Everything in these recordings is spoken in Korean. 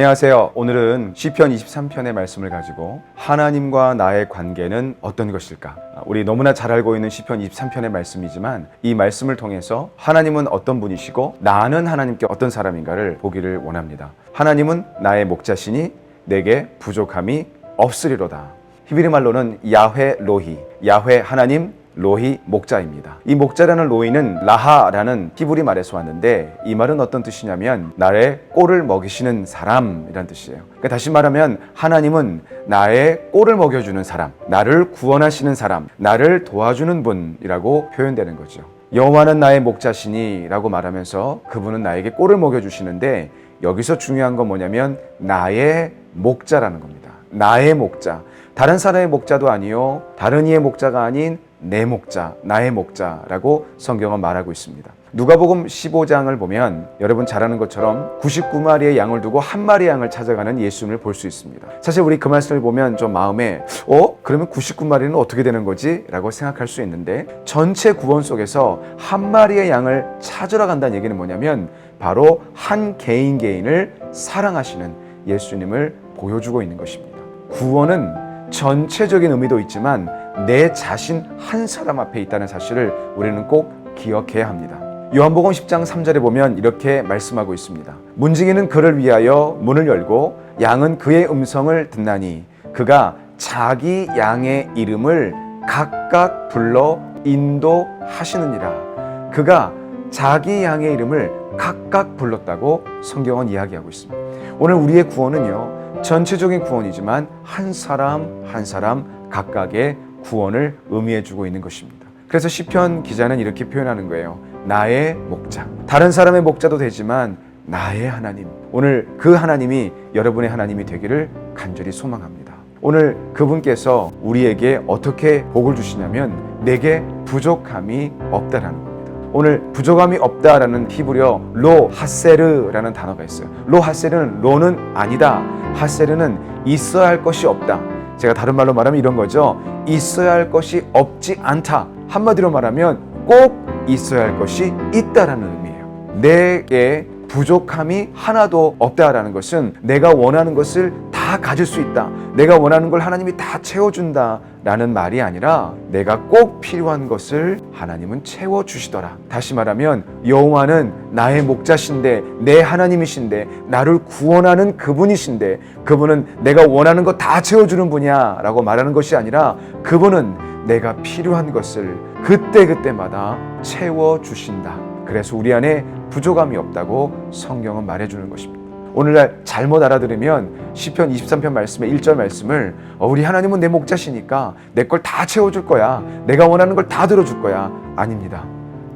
안녕하세요. 오늘은 시편 23편의 말씀을 가지고 하나님과 나의 관계는 어떤 것일까? 우리 너무나 잘 알고 있는 시편 23편의 말씀이지만 이 말씀을 통해서 하나님은 어떤 분이시고 나는 하나님께 어떤 사람인가를 보기를 원합니다. 하나님은 나의 목자시니 내게 부족함이 없으리로다. 히브리 말로는 야훼 로히, 야훼 하나님 로히 목자입니다. 이 목자라는 로히는 라하라는 히브리 말에서 왔는데 이 말은 어떤 뜻이냐면 나의 꼴을 먹이시는 사람이란 뜻이에요. 그러니까 다시 말하면 하나님은 나의 꼴을 먹여주는 사람, 나를 구원하시는 사람, 나를 도와주는 분이라고 표현되는 거죠. 여호와는 나의 목자시니라고 말하면서 그분은 나에게 꼴을 먹여주시는데 여기서 중요한 건 뭐냐면 나의 목자라는 겁니다. 나의 목자. 다른 사람의 목자도 아니요. 다른 이의 목자가 아닌 내 목자, 나의 목자라고 성경은 말하고 있습니다. 누가복음 15장을 보면 여러분 잘 아는 것처럼 99마리의 양을 두고 한 마리 양을 찾아가는 예수님을 볼 수 있습니다. 사실 우리 그 말씀을 보면 좀 마음에 어? 그러면 99마리는 어떻게 되는 거지? 라고 생각할 수 있는데 전체 구원 속에서 한 마리의 양을 찾으러 간다는 얘기는 뭐냐면 바로 한 개인 개인을 사랑하시는 예수님을 보여주고 있는 것입니다. 구원은 전체적인 의미도 있지만 내 자신 한 사람 앞에 있다는 사실을 우리는 꼭 기억해야 합니다. 요한복음 10장 3절에 보면 이렇게 말씀하고 있습니다. 문지기는 그를 위하여 문을 열고 양은 그의 음성을 듣나니 그가 자기 양의 이름을 각각 불러 인도하시느니라. 그가 자기 양의 이름을 각각 불렀다고 성경은 이야기하고 있습니다. 오늘 우리의 구원은요, 전체적인 구원이지만 한 사람 한 사람 각각의 구원을 의미해 주고 있는 것입니다. 그래서 시편 기자는 이렇게 표현하는 거예요. 나의 목자. 다른 사람의 목자도 되지만 나의 하나님. 오늘 그 하나님이 여러분의 하나님이 되기를 간절히 소망합니다. 오늘 그분께서 우리에게 어떻게 복을 주시냐면 내게 부족함이 없다라는 겁니다. 오늘 부족함이 없다라는 히브리어 로 하세르라는 단어가 있어요. 로 하세르는 로는 아니다. 하세르는 있어야 할 것이 없다. 제가 다른 말로 말하면 이런 거죠. 있어야 할 것이 없지 않다. 한마디로 말하면 꼭 있어야 할 것이 있다라는 의미예요. 내게 부족함이 하나도 없다라는 것은 내가 원하는 것을 다 가질 수 있다. 내가 원하는 걸 하나님이 다 채워준다 라는 말이 아니라 내가 꼭 필요한 것을 하나님은 채워주시더라. 다시 말하면 여호와는 나의 목자신데 내 하나님이신데 나를 구원하는 그분이신데 그분은 내가 원하는 거 다 채워주는 분이야 라고 말하는 것이 아니라 그분은 내가 필요한 것을 그때그때마다 채워주신다. 그래서 우리 안에 부족함이 없다고 성경은 말해주는 것입니다. 오늘날 잘못 알아들으면 시편 23편 말씀의 1절 말씀을 어, 우리 하나님은 내 목자시니까 내 걸 다 채워줄 거야. 내가 원하는 걸 다 들어줄 거야. 아닙니다.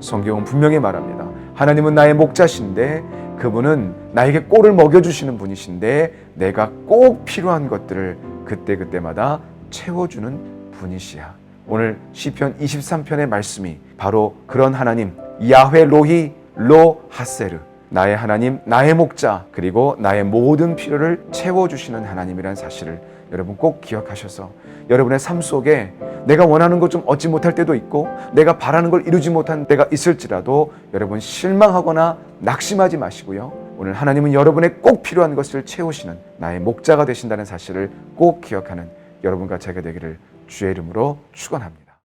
성경은 분명히 말합니다. 하나님은 나의 목자신데 그분은 나에게 꼴을 먹여주시는 분이신데 내가 꼭 필요한 것들을 그때그때마다 채워주는 분이시야. 오늘 시편 23편의 말씀이 바로 그런 하나님 야훼 로히 로 하세르 나의 하나님, 나의 목자, 그리고 나의 모든 필요를 채워주시는 하나님이라는 사실을 여러분 꼭 기억하셔서 여러분의 삶 속에 내가 원하는 것 좀 얻지 못할 때도 있고 내가 바라는 걸 이루지 못한 때가 있을지라도 여러분 실망하거나 낙심하지 마시고요. 오늘 하나님은 여러분의 꼭 필요한 것을 채우시는 나의 목자가 되신다는 사실을 꼭 기억하는 여러분과 제가 되기를 주의 이름으로 축원합니다.